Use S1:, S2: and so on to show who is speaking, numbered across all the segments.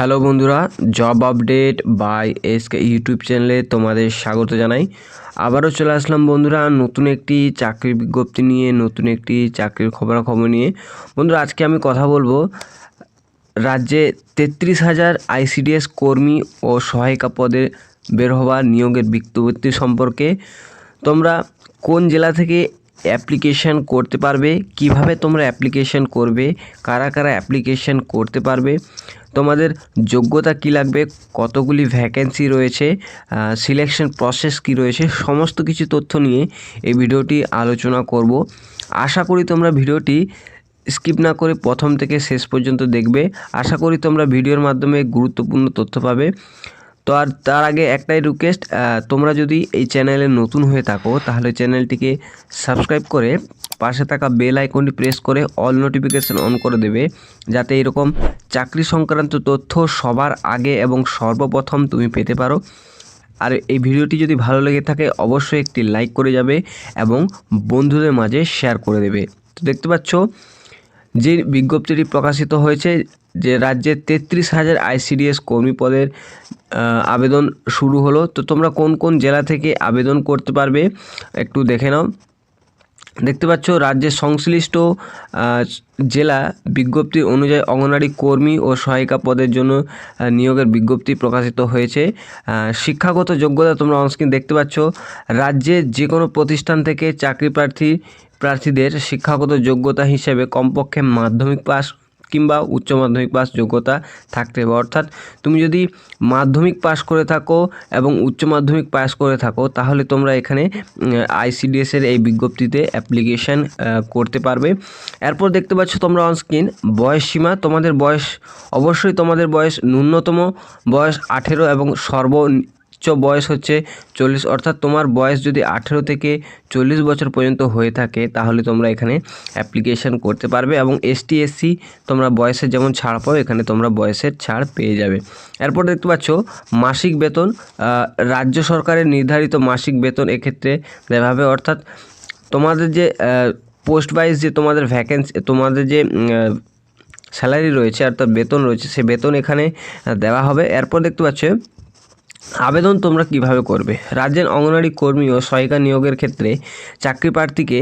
S1: Hello বন্ধুরা, job update by SK YouTube চ্যানেলে তোমাদের স্বাগত জানাই। আবারও চলে আসলাম বন্ধুরা, নতুন একটি চাকরির বিজ্ঞপ্তি নিয়ে, নতুন একটি চাকরির খবরাখবর নিয়ে। বন্ধুরা, আজকে আমি কথা বলব রাজ্যে তেত্রিশ হাজার আইসিডিএস কর্মী ও সহায়িকা পদে বের হওয়া নিয়োগের বিজ্ঞপ্তি সম্পর্কে তোমরা কোন জেলা থেকে অ্যাপ্লিকেশন করতে পারবে, কীভাবে তোমরা অ্যাপ্লিকেশন করবে, কারা কারা অ্যাপ্লিকেশন করতে পারবে তোমাদের যোগ্যতা কী লাগবে? কতগুলি ভ্যাকেন্সি রয়েছে? সিলেকশন প্রসেস কী রয়েছে? সমস্ত কিছু তথ্য নিয়ে এই ভিডিওটি আলোচনা করব। আশা করি তোমরা ভিডিওটি স্কিপ না করে প্রথম থেকে শেষ পর্যন্ত দেখবে। আশা করি তোমরা ভিডিওর মাধ্যমে গুরুত্বপূর্ণ তথ্য পাবে। তো আর তার আগে একটাই রিকোয়েস্ট তোমরা যদি এই চ্যানেলে নতুন হয়ে থাকো, তাহলে চ্যানেলটিকে সাবস্ক্রাইব করে পাশে থাকা বেল আইকনটি প্রেস করে অল নোটিফিকেশান অন করে দেবে। যাতে এরকম চাকরি সংক্রান্ত তথ্য সবার আগে এবং সর্বপ্রথম তুমি পেতে পারো। আর এই ভিডিওটি যদি ভালো লেগে থাকে, অবশ্যই একটি লাইক করে যাবে এবং বন্ধুদের মাঝে শেয়ার করে দেবে। তো দেখতে পাচ্ছ, যে বিজ্ঞপ্তিটি প্রকাশিত হয়েছে, যে রাজ্যে তেত্রিশ হাজার আইসিডিএস কর্মী পদের আবেদন শুরু হলো। তো তোমরা কোন কোন জেলা থেকে আবেদন করতে পারবে, একটু দেখে নাও। দেখতে পাচ্ছ, রাজ্যের সংশ্লিষ্ট জেলা বিজ্ঞপ্তি অনুযায়ী অঙ্গনারী কর্মী ও সহায়িকা পদের জন্য নিয়োগের বিজ্ঞপ্তি প্রকাশিত হয়েছে। শিক্ষাগত যোগ্যতা তোমরা অনস্ক্রিন দেখতে পাচ্ছ। রাজ্যে যে কোনো প্রতিষ্ঠান থেকে চাকরি প্রার্থী, প্রার্থীদের শিক্ষাগত যোগ্যতা হিসেবে কমপক্ষে মাধ্যমিক পাস কিংবা উচ্চ মাধ্যমিক পাস যোগ্যতা থাকতে হবে। অর্থাৎ তুমি যদি মাধ্যমিক পাস করে থাকো এবং উচ্চ মাধ্যমিক পাস করে থাকো, তাহলে তোমরা এখানে আইসিডিএসের এই বিজ্ঞপ্তিতে অ্যাপ্লিকেশান করতে পারবে। এরপর দেখতে পাচ্ছ তোমরা অনস্ক্রিন বয়স সীমা, তোমাদের বয়স, অবশ্যই তোমাদের বয়স ন্যূনতম বয়স আঠেরো এবং সর্বোচ্চ বয়স হচ্ছে চল্লিশ, অর্থাৎ তোমার বয়স যদি আঠেরো থেকে চল্লিশ বছর পর্যন্ত হয়ে থাকে, তাহলে তোমরা এখানে অ্যাপ্লিকেশান করতে পারবে এবং এসটি এসসি তোমরা বয়সের যেমন ছাড় পাও এখানে তোমরা বয়সের ছাড় পেয়ে যাবে। এরপর দেখতে পাচ্ছ মাসিক বেতন রাজ্য সরকারের নির্ধারিত মাসিক বেতন এক্ষেত্রে হবে, অর্থাৎ তোমাদের যে পোস্ট ওয়াইজ যে তোমাদের ভ্যাকেন্সি তোমাদের যে স্যালারি রয়েছে, অর্থাৎ বেতন রয়েছে, সে বেতন এখানে দেওয়া হবে। এরপর দেখতে পাচ্ছ আবেদন তোমরা কীভাবে করবে? রাজ্যের অঙ্গনারী কর্মী ও সহায়িকা নিয়োগের ক্ষেত্রে চাকরি প্রার্থীকে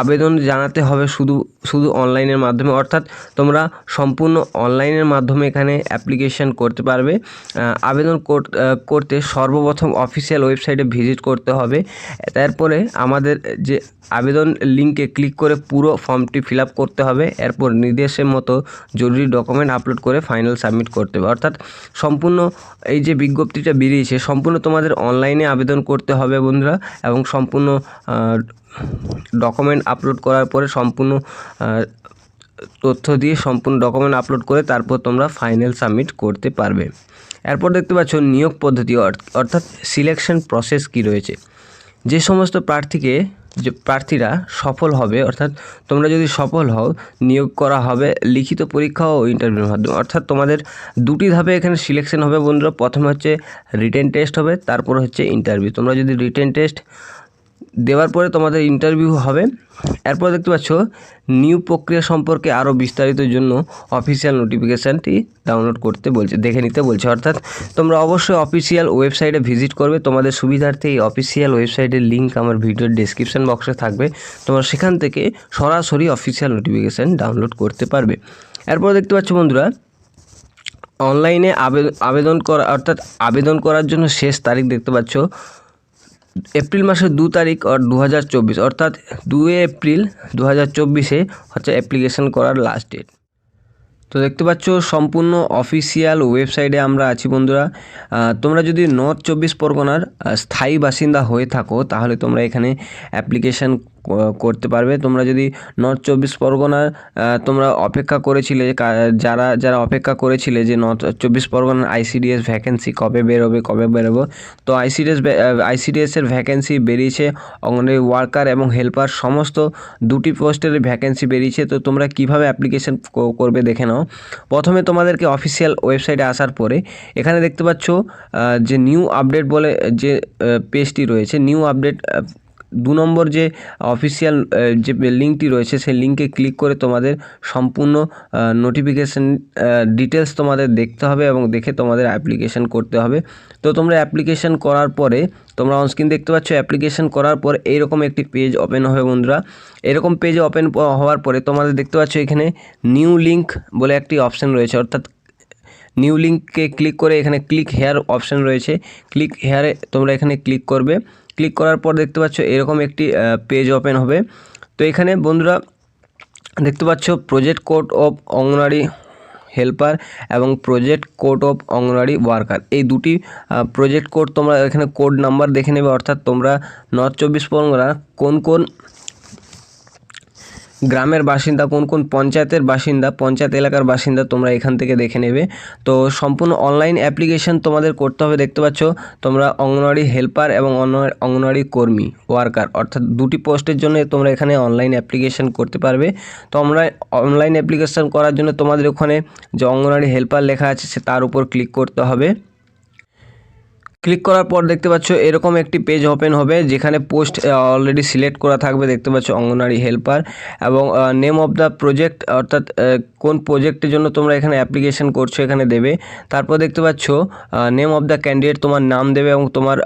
S1: আবেদন জানাতে হবে শুধু শুধু অনলাইনের মাধ্যমে। অর্থাৎ তোমরা সম্পূর্ণ অনলাইনের মাধ্যমে এখানে অ্যাপ্লিকেশন করতে পারবে। আবেদন করতে সর্বপ্রথম অফিসিয়াল ওয়েবসাইটে ভিজিট করতে হবে। তারপরে আমাদের যে আবেদন লিঙ্কে ক্লিক করে পুরো ফর্মটি ফিল করতে হবে। এরপর নির্দেশের মতো জরুরি ডকুমেন্ট আপলোড করে ফাইনাল সাবমিট করতে হবে। অর্থাৎ সম্পূর্ণ এই যে বিজ্ঞপ্তিটা বেরিয়েছে, সম্পূর্ণ তোমাদের অনলাইনে আবেদন করতে হবে বন্ধুরা। এবং সম্পূর্ণ ডকুমেন্ট আপলোড করার পরে সম্পূর্ণ তথ্য দিয়ে সম্পূর্ণ ডকুমেন্ট আপলোড করে তারপর তোমরা ফাইনাল সাবমিট করতে পারবে। এরপর দেখতে পাচ্ছ নিয়োগ পদ্ধতি, অর- অর্থাৎ সিলেকশন প্রসেস কি রয়েছে। যে সমস্ত প্রার্থীকে, যে প্রার্থীরা সফল হবে, অর্থাৎ তোমরা যদি সফল হও, নিয়োগ করা হবে লিখিত পরীক্ষা ও ইন্টারভিউর মাধ্যমে। অর্থাৎ তোমাদের দুটি ধাপে এখানে সিলেকশন হবে বন্ধুরা। প্রথমে হচ্ছে রিটেন টেস্ট হবে, তারপর হচ্ছে ইন্টারভিউ তোমরা যদি রিটেন টেস্ট দেওয়ার পরে তোমাদের ইন্টারভিউ হবে। এরপর দেখতে পাচ্ছ নিউ প্রক্রিয়া সম্পর্কে আরও বিস্তারিত জন্য অফিসিয়াল নোটিফিকেশানটি ডাউনলোড করতে বলছে, দেখে নিতে বলছে। অর্থাৎ তোমরা অবশ্যই অফিসিয়াল ওয়েবসাইটে ভিজিট করবে। তোমাদের সুবিধার্থে এই অফিসিয়াল ওয়েবসাইটের লিঙ্ক আমার ভিডিওর ডিসক্রিপশন বক্সে থাকবে। তোমরা সেখান থেকে সরাসরি অফিসিয়াল নোটিফিকেশান ডাউনলোড করতে পারবে। এরপর দেখতে পাচ্ছ বন্ধুরা অনলাইনে আবেদন আবেদন করা, অর্থাৎ আবেদন করার জন্য শেষ তারিখ দেখতে পাচ্ছ। এপ্রিল মাসের দু তারিখ দু হাজার চব্বিশ, অর্থাৎ দুই এপ্রিল দু হাজার চব্বিশে হচ্ছে অ্যাপ্লিকেশন করার লাস্ট ডেট তো দেখতে পাচ্ছ, সম্পূর্ণ অফিসিয়াল ওয়েবসাইটে আমরা আছি বন্ধুরা। তোমরা যদি নর্থ চব্বিশ পরগনার স্থায়ী বাসিন্দা হয়ে থাকো, তাহলে তোমরা এখানে অ্যাপ্লিকেশান করতে পারবে। তোমরা যদি নর্থ চব্বিশ পরগনার তোমরা অপেক্ষা করেছিলে যারা যারা অপেক্ষা করেছিলে যে নর্থ চব্বিশ পরগনার আইসিডিএস ভ্যাকেন্সি কবে বেরোবে কবে বেরোবে, তো আইসিডিএস আইসিডিএসের ভ্যাকেন্সি বেরিয়েছে অঙ্গনওয়াড়ি ওয়ার্কার এবং হেল্পার সমস্ত দুটি পোস্টের ভ্যাকেন্সি বেরিয়েছে। তো তোমরা কীভাবে অ্যাপ্লিকেশন করবে দেখে নাও। প্রথমে তোমাদেরকে অফিসিয়াল ওয়েবসাইটে আসার পরে এখানে দেখতে পাচ্ছ যে নিউ আপডেট বলে, যে পেজটি রয়েছে নিউ আপডেট দু নম্বর যে অফিসিয়াল যে লিঙ্কটি রয়েছে, সেই লিঙ্কে ক্লিক করে তোমাদের সম্পূর্ণ নোটিফিকেশান ডিটেলস তোমাদের দেখতে হবে এবং দেখে তোমাদের অ্যাপ্লিকেশান করতে হবে। তো তোমরা অ্যাপ্লিকেশান করার পরে, তোমরা অনস্ক্রিন দেখতে পাচ্ছ অ্যাপ্লিকেশান করার পর এইরকম একটি পেজ ওপেন হবে বন্ধুরা। এরকম পেজ ওপেন হওয়ার পরে তোমাদের দেখতে পাচ্ছ এখানে নিউ লিঙ্ক বলে একটি অপশান রয়েছে। অর্থাৎ নিউ লিঙ্ককে ক্লিক করে এখানে ক্লিক হেয়ার অপশান রয়েছে। ক্লিক হেয়ারে তোমরা এখানে ক্লিক করবে। ক্লিক করার পর দেখতে পাচ্ছ এরকম একটি পেজ ওপেন হবে। তো এখানে বন্ধুরা দেখতে পাচ্ছ প্রজেক্ট কোড অফ অঙ্গনারী হেল্পার এবং project code of Anganwadi worker এই দুটি প্রজেক্ট কোড তোমরা এখানে কোড নাম্বার দেখে নেবে, অর্থাৎ তোমরা নর্থ চব্বিশ পরগনা কোন কোন গ্রামের বাসিন্দা কোন কোন পঞ্চায়েতের বাসিন্দা, পঞ্চায়েত এলাকার বাসিন্দা তোমরা এখান থেকে দেখে নেবে। তো সম্পূর্ণ অনলাইন অ্যাপ্লিকেশন তোমাদের করতে হবে, দেখতে পাচ্ছ তোমরা অঙ্গনওয়াড়ি হেল্পার এবং অঙ্গনওয়াড়ি কর্মী ওয়ার্কার অর্থাৎ দুটি পোস্টের জন্য তোমরা এখানে অনলাইন অ্যাপ্লিকেশন করতে পারবে। তো আমরা অনলাইন অ্যাপ্লিকেশন করার জন্য তোমাদের ওখানে যে অঙ্গনওয়াড়ি হেল্পার লেখা আছে, সে তার উপর ক্লিক করতে হবে। ক্লিক করার পর দেখতে পাচ্ছ এরকম একটি পেজ ওপেন হবে, যেখানে পোস্ট অলরেডি সিলেক্ট করা থাকবে। দেখতে পাচ্ছ অঙ্গনারী হেল্পার এবং নেম অফ দ্য প্রজেক্ট অর্থাৎ কোন প্রজেক্টের জন্য তোমরা এখানে অ্যাপ্লিকেশন করছ, এখানে দেবে। তারপর দেখতে পাচ্ছ নেম অফ দ্য ক্যান্ডিডেট তোমার নাম দেবে এবং তোমার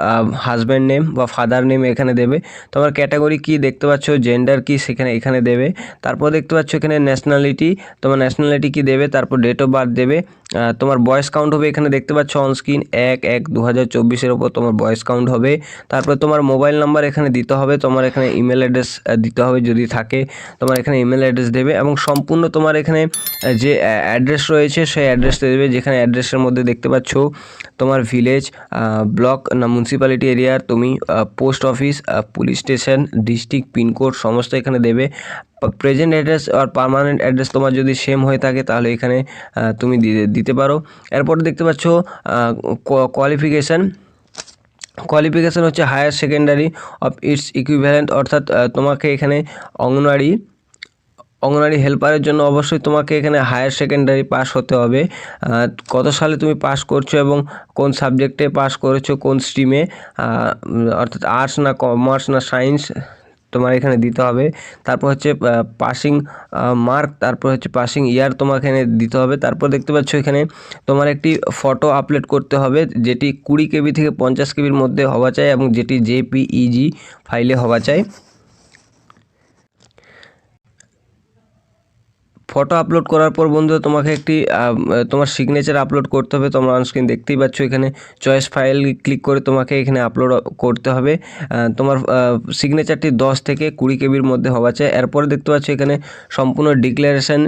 S1: হাজব্যান্ড নেম বা ফাদার নেম এখানে দেবে। তোমার ক্যাটাগরি কি দেখতে পাচ্ছ জেন্ডার কি সেখানে, এখানে দেবে। তারপর দেখতে পাচ্ছ এখানে ন্যাশনালিটি তোমার ন্যাশনালিটি কি দেবে, তারপর ডেট অফ বার্থ দেবে। তোমার বয়স কাউন্ট হবে এখানে। দেখতে পাচ্ছ অনস্ক্রিন এক এক দু চব্বিশের ওপর তোমার বয়স কাউন্ট হবে। তারপর তোমার মোবাইল নাম্বার এখানে দিতে হবে, তোমার এখানে ইমেল অ্যাড্রেস দিতে হবে যদি থাকে, তোমার এখানে ইমেল অ্যাড্রেস দেবে এবং সম্পূর্ণ তোমার এখানে যে অ্যাড্রেস রয়েছে সেই অ্যাড্রেসটা দেবে যেখানে অ্যাড্রেসের মধ্যে দেখতে পাচ্ছ তোমার ভিলেজ ব্লক না মিউনিসিপ্যালিটি এরিয়ার তুমি post office police station district pincode সমস্ত এখানে দেবে। প্রেজেন্ট অ্যাড্রেস আর পারমানেন্ট অ্যাড্রেস তোমার যদি সেম হয়ে থাকে তাহলে এখানে তুমি দিতে পারো। এরপর দেখতে পাচ্ছ কোয়ালিফিকেশান কোয়ালিফিকেশান হচ্ছে higher secondary of its equivalent অর্থাৎ তোমাকে এখানে অঙ্গনওয়াড়ি অঙ্গনওয়াড়ি হেল্পারের জন্য অবশ্যই তোমাকে এখানে হায়ার সেকেন্ডারি পাস হতে হবে। কত সালে তুমি পাস করছ এবং কোন সাবজেক্টে পাস করেছ, কোন স্ট্রিমে অর্থাৎ আর্টস না কমার্স না সায়েন্স তোমার এখানে দিতে হবে। তারপর হচ্ছে পাসিং মার্ক তারপর হচ্ছে পাসিং ইয়ার তোমার এখানে দিতে হবে। তারপর দেখতে পাচ্ছ এখানে তোমার একটি ফটো আপলোড করতে হবে, যেটি কুড়ি কেবি থেকে পঞ্চাশ কেবির মধ্যে হওয়া চাই এবং যেটি জেপিইজি ফাইলে হওয়া চাই। ফটো আপলোড করার পর বন্ধু তোমাকে একটি তোমার সিগনেচার আপলোড করতে হবে। তোমরা অনস্ক্রিন দেখতেই পাচ্ছ এখানে চয়েস ফাইল ক্লিক করে তোমাকে এখানে আপলোড করতে হবে। তোমার সিগনেচারটি দশ থেকে কুড়ি কেবির মধ্যে হওয়া চাই এরপরে দেখতে পাচ্ছ এখানে সম্পূর্ণ ডিক্লারেশান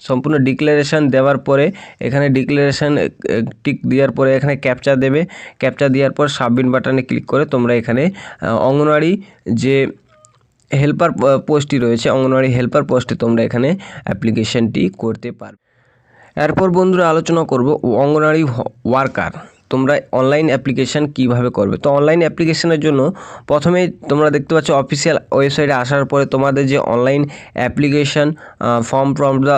S1: সম্পূর্ণ ডিক্লারেশান দেওয়ার পরে এখানে ডিক্লারেশান টিক দেওয়ার পরে এখানে ক্যাপচা দেবে। ক্যাপচা দেওয়ার পর সাবমিট বাটনে ক্লিক করে তোমরা এখানে অঙ্গনওয়াড়ি যে হেল্পার পোস্টটি রয়েছে, অঙ্গনওয়াড়ি হেল্পার পোস্টে তোমরা এখানে অ্যাপ্লিকেশনটি করতে পারবে। এরপর বন্ধুরা আলোচনা করব অঙ্গনওয়াড়ি ওয়ার্কার তোমরা অনলাইন অ্যাপ্লিকেশান কীভাবে করবে? তো অনলাইন অ্যাপ্লিকেশানের জন্য প্রথমে তোমরা দেখতে পাচ্ছ অফিসিয়াল ওয়েবসাইটে আসার পরে তোমাদের যে online application form from the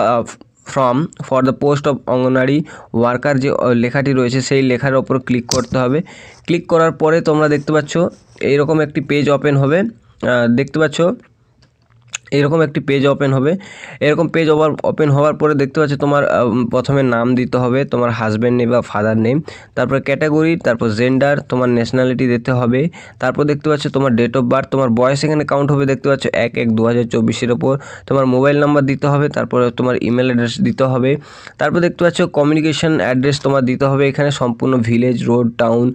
S1: from for the post of Anganwadi worker যে লেখাটি রয়েছে সেই লেখার ওপর ক্লিক করতে হবে। ক্লিক করার পরে তোমরা দেখতে পাচ্ছ এইরকম একটি পেজ ওপেন হবে। দেখতে পাচ্ছ? এরকম একটি পেজ ওপেন হবে। এরকম পেজ ওভার ওপেন হওয়ার পরে দেখতে পাচ্ছ তোমার প্রথমে নাম দিতে হবে, তোমার হাজব্যান্ড নেম বা ফাদার নেম তারপর ক্যাটাগরি তারপর জেন্ডার তোমার ন্যাশনালিটি দিতে হবে, তারপর দেখতে পাচ্ছ তোমার ডেট অফ বার্থ তোমার বয়স এখানে কাউন্ট হবে, দেখতে পাচ্ছ এক এক দু হাজার চব্বিশের ওপর, তোমার মোবাইল নাম্বার দিতে হবে, তারপরে তোমার ইমেল অ্যাড্রেস দিতে হবে, তারপর দেখতে পাচ্ছ কমিউনিকেশন অ্যাড্রেস তোমার দিতে হবে, এখানে সম্পূর্ণ ভিলেজ রোড টাউন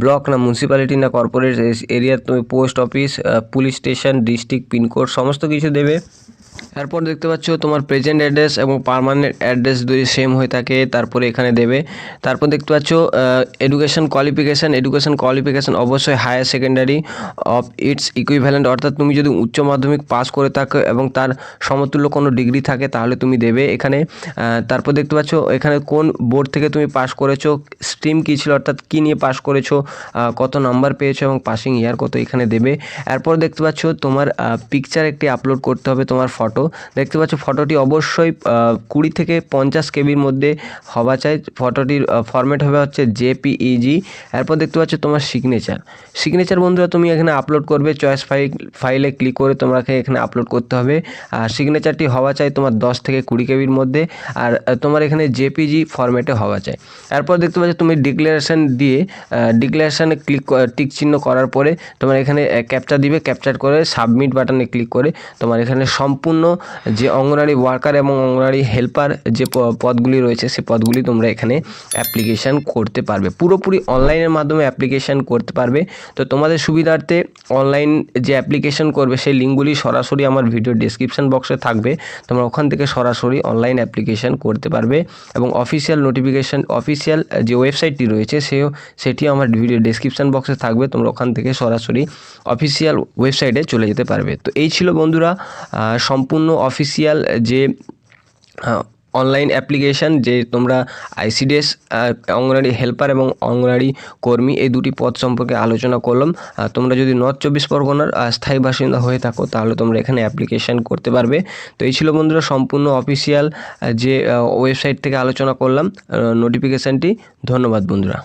S1: ব্লক না মিউনিসিপ্যালিটি না কর্পোরেট এরিয়া তুমি post office police station district pincode সমস্ত কিছু দেবে এরপর দেখতে পাচ্ছ তোমার প্রেজেন্ট অ্যাড্রেস এবং পারমানেন্ট অ্যাড্রেস দুই সেম হয়ে থাকে, তারপরে এখানে দেবে। তারপর দেখতে পাচ্ছ এডুকেশন কোয়ালিফিকেশান এডুকেশন কোয়ালিফিকেশান অবশ্যই higher secondary of its equivalent অর্থাৎ তুমি যদি উচ্চ মাধ্যমিক পাস করে থাকো এবং তার সমতুল্য কোনো ডিগ্রি থাকে, তাহলে তুমি দেবে এখানে। তারপর দেখতে পাচ্ছ, এখানে কোন বোর্ড থেকে তুমি পাস করেছ স্ট্রিম কী ছিল, অর্থাৎ কী নিয়ে পাস করেছ কত নাম্বার পেয়েছ এবং পাসিং ইয়ার কত এখানে দেবে। এরপর দেখতে পাচ্ছ, তোমার পিকচার একটি আপলোড করতে হবে তোমার ফটো ফটো দেখতে পাচ্ছ ফটোটি অবশ্যই কুড়ি থেকে পঞ্চাশ কেবির মধ্যে হওয়া চাই। ফটোটির ফরম্যাট হবে হচ্ছে জেপিইজি। এরপর দেখতে পাচ্ছ তোমার সিগনেচার সিগনেচার বন্ধুরা, তুমি এখানে আপলোড করবে চয়েস ফাইল ফাইলে ক্লিক করে তোমাকে এখানে আপলোড করতে হবে। আর সিগনেচারটি হওয়া চাই তোমার দশ থেকে কুড়ি কেবির মধ্যে। আর তোমার এখানে জেপিজি ফরম্যাটে হওয়া চাই। এরপর দেখতে পাচ্ছ, তুমি ডিক্লারেশন দিয়ে ডিক্লারেশানে ক্লিক টিক চিহ্ন করার পরে তোমার এখানে ক্যাপচা দিবে। ক্যাপচার করে সাবমিট বাটনে ক্লিক করে তোমার এখানে সম্পূর্ণ যে অঙ্গনারী ওয়ার্কার এবং অঙ্গনারী হেল্পার যে পদগুলি রয়েছে সে পদগুলি তোমরা এখানে অ্যাপ্লিকেশান করতে পারবে। পুরোপুরি অনলাইনের মাধ্যমে অ্যাপ্লিকেশান করতে পারবে। তো তোমাদের সুবিধার্থে অনলাইন যে অ্যাপ্লিকেশন করবে সেই লিঙ্কগুলি সরাসরি আমার ভিডিও ডিসক্রিপশন বক্সে থাকবে। তোমরা ওখান থেকে সরাসরি অনলাইন অ্যাপ্লিকেশন করতে পারবে এবং অফিসিয়াল নোটিফিকেশান অফিসিয়াল যে ওয়েবসাইটটি রয়েছে সেও সেটিও আমার ভিডিও ডিসক্রিপশন বক্সে থাকবে। তোমরা ওখান থেকে সরাসরি অফিসিয়াল ওয়েবসাইটে চলে যেতে পারবে। তো এই ছিল বন্ধুরা আহ, সম্পূর্ণ অফিসিয়াল যে অনলাইন অ্যাপ্লিকেশান যে তোমরা আইসিডিএস অঙ্গনারী হেল্পার এবং অঙ্গনারী কর্মী, এই দুটি পদ সম্পর্কে আলোচনা করলাম। তোমরা যদি নর্থ চব্বিশ পরগনার স্থায়ী বাসিন্দা হয়ে থাকো, তাহলে তোমরা এখানে অ্যাপ্লিকেশান করতে পারবে। তো এই ছিল বন্ধুরা সম্পূর্ণ অফিসিয়াল যে ওয়েবসাইট থেকে আলোচনা করলাম নোটিফিকেশানটি ধন্যবাদ বন্ধুরা।